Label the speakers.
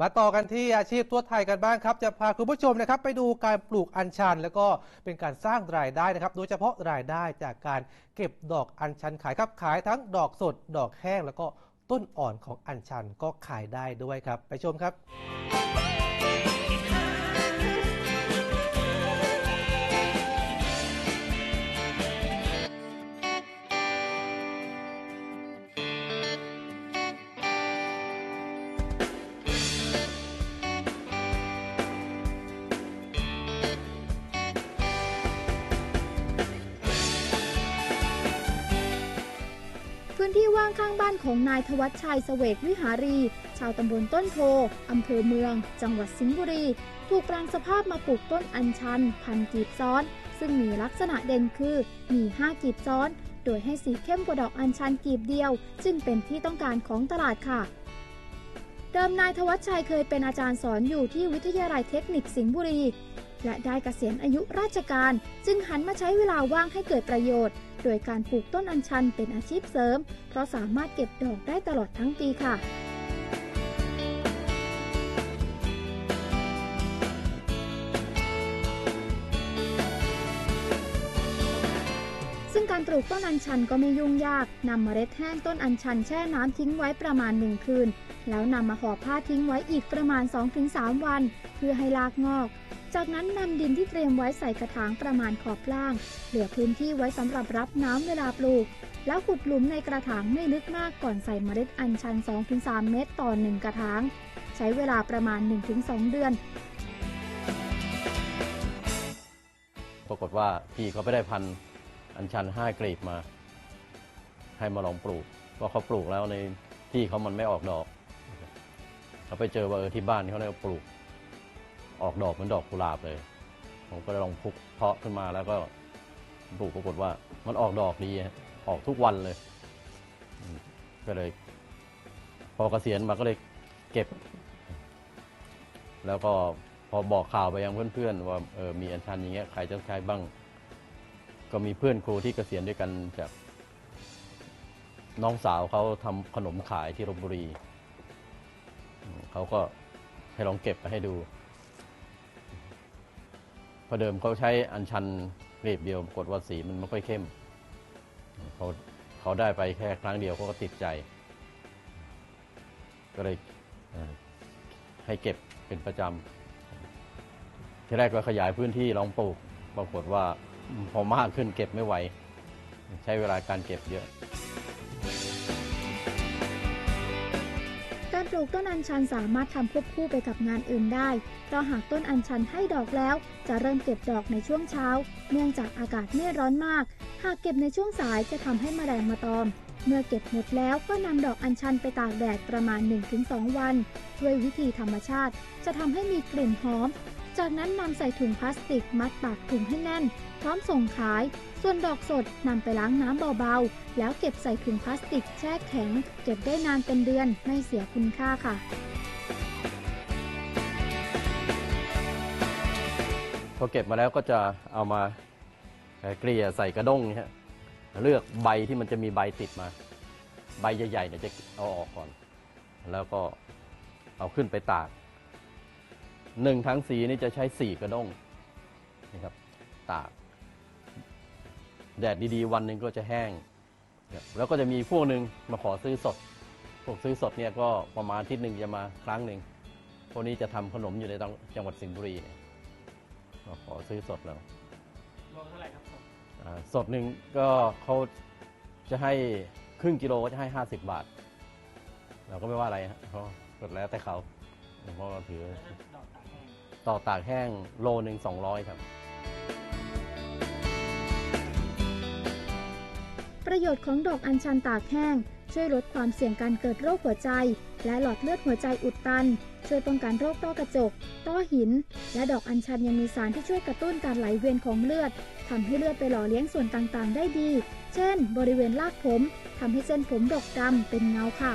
Speaker 1: มาต่อกันที่อาชีพทั่วไทยกันบ้างครับ จะพาคุณผู้ชมนะครับไปดูการปลูกอัญชัน แล้วก็เป็นการสร้างรายได้นะครับ โดยเฉพาะรายได้จากการเก็บดอกอัญชันขายครับขายทั้งดอกสด ดอกแห้ง แล้วก็ต้นอ่อนของอัญชันก็ขายได้ด้วยครับ ไปชมครับ
Speaker 2: พื้นที่ว่างข้างบ้านของนายทวัชชัยเสวกวิหารี ชาวตำบลต้นโพอำเภอเมือง จังหวัดสิงห์บุรี ถูกแปลงสภาพมาปลูกต้นอัญชัน พันกีบซ้อน ซึ่งมีลักษณะเด่นคือมี5กีบซ้อน โดยให้สีเข้มกว่าดอกอัญชันกีบเดียว จึงเป็นที่ต้องการของตลาดค่ะเดิมนายทวัชชัยเคยเป็นอาจารย์สอนอยู่ที่วิทยาลัยเทคนิคสิงห์บุรี และได้เกษียณอายุราชการ จึงหันมาใช้เวลาว่างให้เกิดประโยชน์ โดยการปลูกต้นอัญชันเป็นอาชีพเสริม เพราะสามารถเก็บดอกได้ตลอดทั้งปีค่ะ ซึ่งการปลูกต้นอัญชันก็ไม่ยุ่งยากนำเมล็ดแห้งต้นอัญชันแช่น้ำทิ้งไว้ประมาณ 1 คืน แล้วนำมาห่อผ้าทิ้งไว้อีกประมาณ 2-3 วัน เพื่อให้รากงอก จากนั้นนำดินที่เตรียมไว้ใส่กระถางประมาณขอบล่าง เหลือพื้นที่ไว้สำหรับรับน้ำเวลาปลูก แล้วขุดหลุมในกระถางไม่ลึกมากก่อนใส่เมล็ดอัญชัน 2-3 เม็ดต่อ 1 กระถาง ใช้เวลาประมาณ 1-2 เดือน
Speaker 3: ปรากฏว่าพี่เขาไปได้พันธุ์ อัญชันห้ากรีบมา ให้มาลองปลูกเพราะเขาปลูกแล้วในที่เขามันไม่ออกดอกเขาไปเจอว่าเออที่บ้านเขาเนี่ยปลูก ออกดอกเหมือนดอกกุหลาบเลย ผมก็เลยลองพุกเพาะขึ้นมาแล้วก็ปลูกปรากฏว่า มันออกดอกดีฮะออกทุกวันเลย ก็เลย พอเกษียณมาก็เลยเก็บ แล้วก็พอบอกข่าวไปยังเพื่อนๆว่าเออมีอัญชันอย่างเงี้ยใครจะใช้บ้าง ก็มีเพื่อนครูที่เกษียณด้วยกันจากน้องสาวเขาทำขนมขายที่ลบบุรีอืมเขาก็ให้ลองเก็บไปให้ดูเพอเดิมเขาใช้อัญชันกรีบเดียวปรากฏว่าสีมันไม่ค่อยเข้มเขาเขาได้ไปแค่ครั้งเดียวเขาก็ติดใจ ก็เลยเอ่อให้เก็บเป็นประจำ ที่แรกก็ขยายพื้นที่ลองปลูก ปรากฏว่า พอมากขึ้นเก็บไม่ไหว ใช้เวลาการเก็บเยอะ
Speaker 2: การปลูกต้นอัญชันสามารถทำควบคู่ไปกับงานอื่นได้ เพราะหากต้นอัญชันให้ดอกแล้ว จะเริ่มเก็บดอกในช่วงเช้า เนื่องจากอากาศไม่ร้อนมาก หากเก็บในช่วงสายจะทำให้แมลงมาตอม เมื่อเก็บหมดแล้วก็นำดอกอัญชันไปตากแดดประมาณ 1-2 วัน ด้วยวิธีธรรมชาติ จะทำให้มีกลิ่นหอม จากนั้นนำใส่ถุงพลาสติกมัดปากถุงให้แน่น พร้อมส่งขาย ส่วนดอกสดนำไปล้างน้ำเบาๆ แล้วเก็บใส่ถุงพลาสติกแช่แข็ง เก็บได้นานเป็นเดือนไม่เสียคุณค่าค่ะ
Speaker 3: พอเก็บมาแล้วก็จะเอามาเกลี่ยใส่กระด้งฮะเลือกใบที่มันจะมีใบติดมา ใบใหญ่ๆเนี่ยจะเอาออกก่อน แล้วก็เอาขึ้นไปตาก หนึ่งทั้งสีนี่จะใช้สี่กระด้งนี่ครับตาก แดดดีๆ วันหนึ่งก็จะแห้งครับแล้วก็จะมีพวกหนึ่งมาขอซื้อสด พวกซื้อสดเนี่ยก็ประมาณอาที่หนึ่งจะมาครั้งหนึ่งพวกนี้จะทำขนมอยู่ในจังหวัดสิงห์บุรีเนี่ยมาขอซื้อสดแล้ว
Speaker 1: โลเท่าไหร่ครับ
Speaker 3: อ่าสดหนึ่งก็เขาจะให้ครึ่งกิโลก็จะให้ 50 บาท เราก็ไม่ว่าอะไรฮะเพราะกดแล้วแต่เขาเพราะเราถือ ต่อตากแห้งโลหนึ่ง200 ครับ
Speaker 2: ประโยชน์ของดอกอัญชันตากแห้ง ช่วยลดความเสี่ยงการเกิดโรคหัวใจ และหลอดเลือดหัวใจอุดตัน ช่วยป้องกันโรคต้อกระจก ต้อหิน และดอกอัญชันยังมีสารที่ช่วยกระตุ้นการไหลเวียนของเลือดทำให้เลือดไปหล่อเลี้ยงส่วนต่างๆ ได้ดี เช่น บริเวณรากผมทำให้เส้นผมดกดำเป็นเงาค่ะ